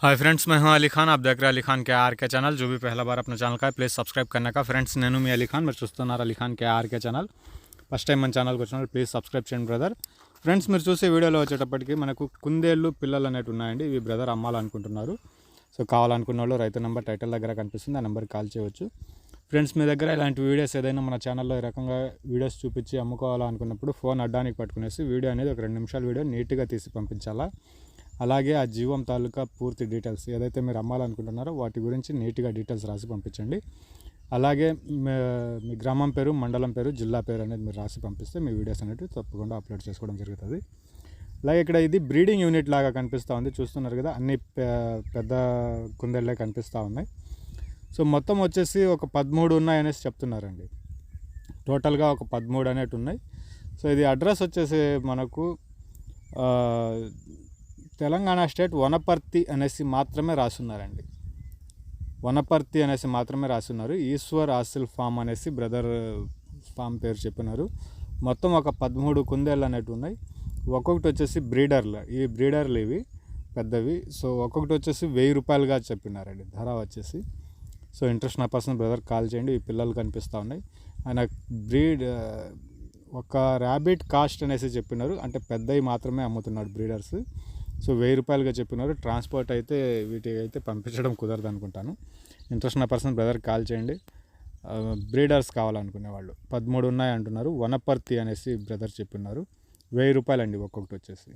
Hi friends मैं हूं अली खान आप देख रहे हैं अली खान के आर के चैनल जो भी पहला बार अपने ఛానల్ का है ప్లీజ్ సబ్స్క్రైబ్ करने का ఫ్రెండ్స్ నేను మీ అలీ ఖాన్ మీరు చూస్తున్నారు Ali Khan K RK channel first time మన ఛానల్కి వచ్చిన ప్లీజ్ సబ్స్క్రైబ్ చేయండి బ్రదర్ ఫ్రెండ్స్ మీరు చూసే వీడియోలో వచ్చేటప్పటికి మనకు కుందేళ్ళు పిల్లలు అనేవి ఉన్నాయండి ఇవి బ్రదర్ అమ్మాలనుకుంటున్నారు సో కావాలనుకున్న వాళ్ళు రైతు నెంబర్ టైటిల్ దగ్గర కనిపిస్తుంది ఆ నెంబర్కి కాల్ చేయవచ్చు ఫ్రెండ్స్ మీ దగ్గర ఇలాంటి వీడియోస్ ఏదైనా మన ఛానల్లో ఈ రకంగా వీడియోస్ చూపించి అమ్ముకోవాలనుకున్నప్పుడు ఫోన్ అడ్డానికి పట్టుకునేసి వీడియో అనేది ఒక రెండు నిమిషాల వీడియో నీట్గా తీసి పంపించాలా అలాగే ఆ జీవం తాలూకా పూర్తి డీటెయిల్స్ ఏదైతే మీరు అమ్మాలనుకుంటున్నారో వాటి గురించి నీట్గా డీటెయిల్స్ రాసి పంపించండి. అలాగే మీ గ్రామం పేరు మండలం పేరు జిల్లా పేరు అనేది మీరు రాసి పంపిస్తే మీ వీడియోస్ అనేవి తప్పకుండా అప్లోడ్ చేసుకోవడం జరుగుతుంది. అలాగే ఇక్కడ ఇది బ్రీడింగ్ యూనిట్ లాగా కనిపిస్తూ ఉంది. చూస్తున్నారు కదా అన్ని పెద్ద కుందేళ్ళే కనిపిస్తూ ఉన్నాయి. సో మొత్తం వచ్చేసి ఒక పదమూడు ఉన్నాయనేసి చెప్తున్నారండి. టోటల్గా ఒక పదమూడు అనేటి ఉన్నాయి సో ఇది అడ్రస్ వచ్చేసి మనకు తెలంగాణ స్టేట్ వనపర్తి అనేసి మాత్రమే రాసున్నారండి. వనపర్తి అనేసి మాత్రమే రాసున్నారు. ఈశ్వర్ ఆసిల్ ఫామ్ అనేసి బ్రదర్ ఫామ్ పేరు చెప్పినారు. మొత్తం ఒక పదమూడు కుందేళ్ళు అనేటివి ఉన్నాయి. ఒక్కొక్కటి వచ్చేసి బ్రీడర్లు. ఈ బ్రీడర్లు ఇవి పెద్దవి. సో ఒక్కొక్కటి వచ్చేసి వెయ్యి రూపాయలుగా చెప్పినారండి. ధర వచ్చేసి. సో ఇంట్రెస్ట్ నా పర్సన్ బ్రదర్ కాల్ చేయండి. ఈ పిల్లలు కనిపిస్తూ ఉన్నాయి. ఆయన బ్రీడ్ ఒక ర్యాబిట్ కాస్ట్ అనేసి చెప్పినారు. అంటే పెద్దవి మాత్రమే అమ్ముతున్నాడు బ్రీడర్స్. సో వెయ్యి రూపాయలుగా చెప్పినారు. ట్రాన్స్పోర్ట్ అయితే వీటికి అయితే పంపించడం కుదరదు అనుకుంటాను. ఇంట్రెస్ట్ ఉన్న పర్సన్ బ్రదర్ కాల్ చేయండి. బ్రీడర్స్ కావాలనుకునే వాళ్ళు. పదమూడు ఉన్నాయి అంటున్నారు. వనపర్తి అనేసి బ్రదర్ చెప్పినారు వెయ్యి రూపాయలండి ఒక్కొక్కటి వచ్చేసి.